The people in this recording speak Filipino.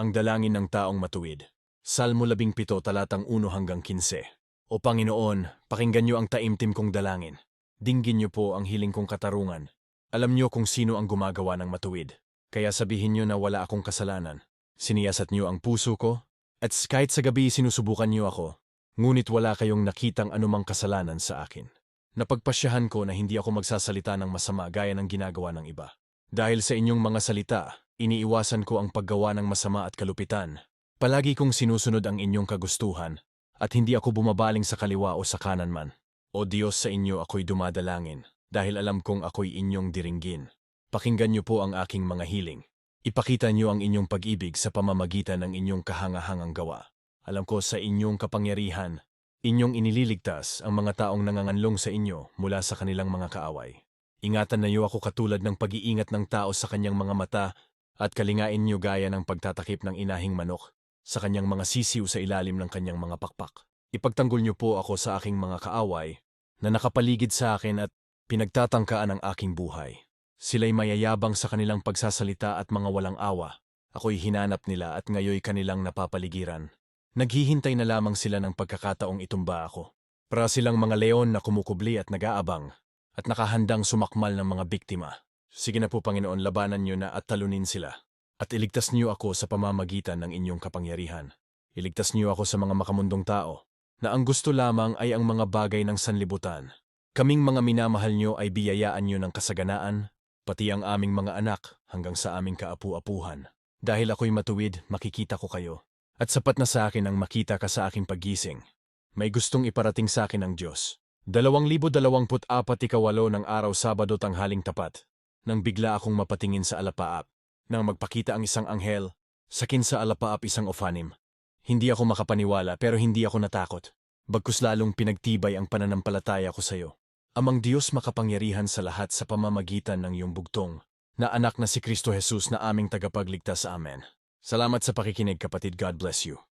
Ang dalangin ng taong matuwid. Salmo 17 talatang 1 hanggang 15. O Panginoon, pakinggan niyo ang taimtim kong dalangin. Dinggin niyo po ang hiling kong katarungan. Alam niyo kung sino ang gumagawa ng matuwid. Kaya sabihin niyo na wala akong kasalanan. Siniyasat niyo ang puso ko, at kahit sa gabi sinusubukan niyo ako, ngunit wala kayong nakitang anumang kasalanan sa akin. Napagpasyahan ko na hindi ako magsasalita ng masama gaya ng ginagawa ng iba. Dahil sa inyong mga salita, iniiwasan ko ang paggawa ng masama at kalupitan. Palagi kong sinusunod ang inyong kagustuhan, at hindi ako bumabaling sa kaliwa o sa kanan man. O Diyos sa inyo ako'y dumadalangin, dahil alam kong ako'y inyong diringgin. Pakinggan niyo po ang aking mga hiling. Ipakita niyo ang inyong pag-ibig sa pamamagitan ng inyong kahangahangang gawa. Alam ko sa inyong kapangyarihan, inyong inililigtas ang mga taong nanganganlong sa inyo mula sa kanilang mga kaaway. Ingatan na ako katulad ng pag-iingat ng tao sa kanyang mga mata at kalingain niyo gaya ng pagtatakip ng inahing manok sa kanyang mga sisiw sa ilalim ng kanyang mga pakpak. Ipagtanggol niyo po ako sa aking mga kaaway na nakapaligid sa akin at pinagtatangkaan ang aking buhay. Sila'y mayayabang sa kanilang pagsasalita at mga walang awa. Ako'y hinanap nila at ngayoy kanilang napapaligiran. Naghihintay na lamang sila ng pagkakataong itumba ako. Para silang mga leon na kumukubli at nag-aabang at nakahandang sumakmal ng mga biktima. Sige na po Panginoon, labanan niyo na at talunin sila. At iligtas niyo ako sa pamamagitan ng inyong kapangyarihan. Iligtas niyo ako sa mga makamundong tao, na ang gusto lamang ay ang mga bagay ng sanlibutan. Kaming mga minamahal niyo ay biyayaan niyo ng kasaganaan, pati ang aming mga anak hanggang sa aming kaapu-apuhan. Dahil ako'y matuwid, makikita ko kayo. At sapat na sa akin ang makita ka sa aking paggising. May gustong iparating sa akin ng Diyos. 2024 ikawalo ng araw Sabado tanghaling tapat. Nang bigla akong mapatingin sa alapaap. Nang magpakita ang isang anghel, sakin sa alapaap isang ofanim. Hindi ako makapaniwala pero hindi ako natakot. Bagkus lalong pinagtibay ang pananampalataya ko sa iyo. Amang Diyos makapangyarihan sa lahat sa pamamagitan ng iyong bugtong, na anak na si Kristo Jesus na aming tagapagligtas. Amen. Salamat sa pakikinig kapatid. God bless you.